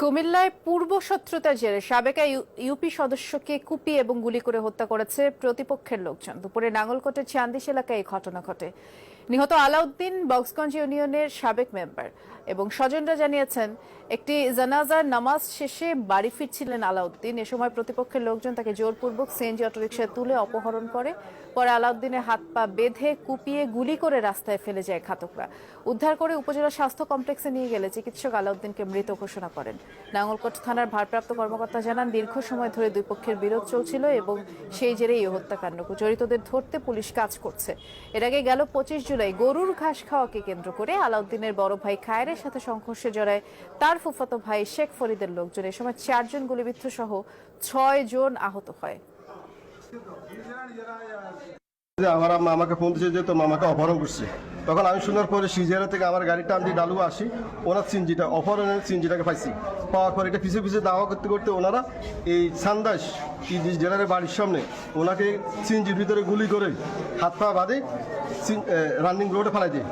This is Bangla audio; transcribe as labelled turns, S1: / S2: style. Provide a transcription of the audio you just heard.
S1: কুমিল্লায় পূর্ব শত্রুতার জেরে সাবেক ইউপি সদস্যকে কুপি এবং গুলি করে হত্যা করেছে প্রতিপক্ষের লোকজন। দুপুরে নাঙ্গলকোটের চান্দিশ এলাকায় এই ঘটনা ঘটে। নিহত আলাউদ্দিন বক্সগঞ্জ ইউনিয়নের সাবেক মেম্বার এবং স্বজনরা জানিয়েছেন, একটি জানাজার নামাজ শেষে বাড়ি ফিরছিলেন আলাউদ্দিন। এ সময় প্রতিপক্ষের লোকজন তাকে জোরপূর্বক সিএনজি অটোরিকশায় তুলে অপহরণ করে। পরে আলাউদ্দিনের হাত পা বেঁধে কুপিয়ে গুলি করে রাস্তায় ফেলে যায় ঘাতকরা। উদ্ধার করে উপজেলা স্বাস্থ্য কমপ্লেক্সে নিয়ে গেলে চিকিৎসক আলাউদ্দিনকে মৃত ঘোষণা করেন। নাঙ্গলকোট থানার ভারপ্রাপ্ত কর্মকর্তা জানান, দীর্ঘ সময় ধরে দুই পক্ষের বিরোধ চলছিল এবং সেই জেরে এই হত্যাকাণ্ড। জড়িতদের ধরতে পুলিশ কাজ করছে। এর আগে গেল পঁচিশ জুলাই গরুর ঘাস খাওয়াকে কেন্দ্র করে আলাউদ্দিনের বড় ভাই খায়ের সাথে সংঘর্ষে জড়ায় তার ফুফাতো ভাই শেখ ফরিদের লোকজন। এ সময় চারজন গুলিবিদ্ধ সহ ছয় জন আহত হয়।
S2: আমার আমাকে ফোন দিয়েছে যে তোর মামাকে অপহরণ করছে। তখন আমি শোনার পরে সিজিয়ারা থেকে আমার গাড়িটা আমি ডালু আসি। ওনার সিনজিটা, অপহরণের সিনজিটাকে পাইছি। পাওয়ার পর এটা পিছিয়ে পিছিয়ে দাওয়া করতে করতে ওনারা এই সান্দাস জেলারের বাড়ির সামনে, ওনাকে সিনজির ভিতরে গুলি করে হাত পা বাঁধে রানিং রোডে ফেলাই দিয়ে।